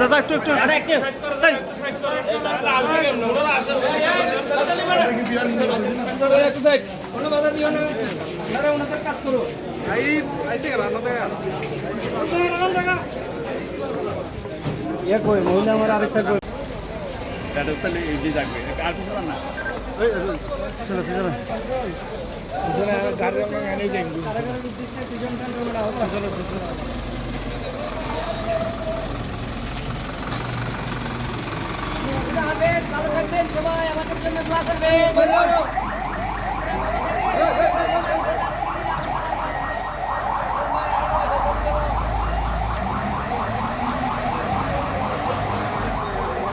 দাদা একটু একটু। এই, ইয়ে কই মহিলা আমার আরেকটা কই? এই, এই, পিছনে, পিছনে। ভালো থাকবেন সবাই আমাদের জন্য দোয়া করবেন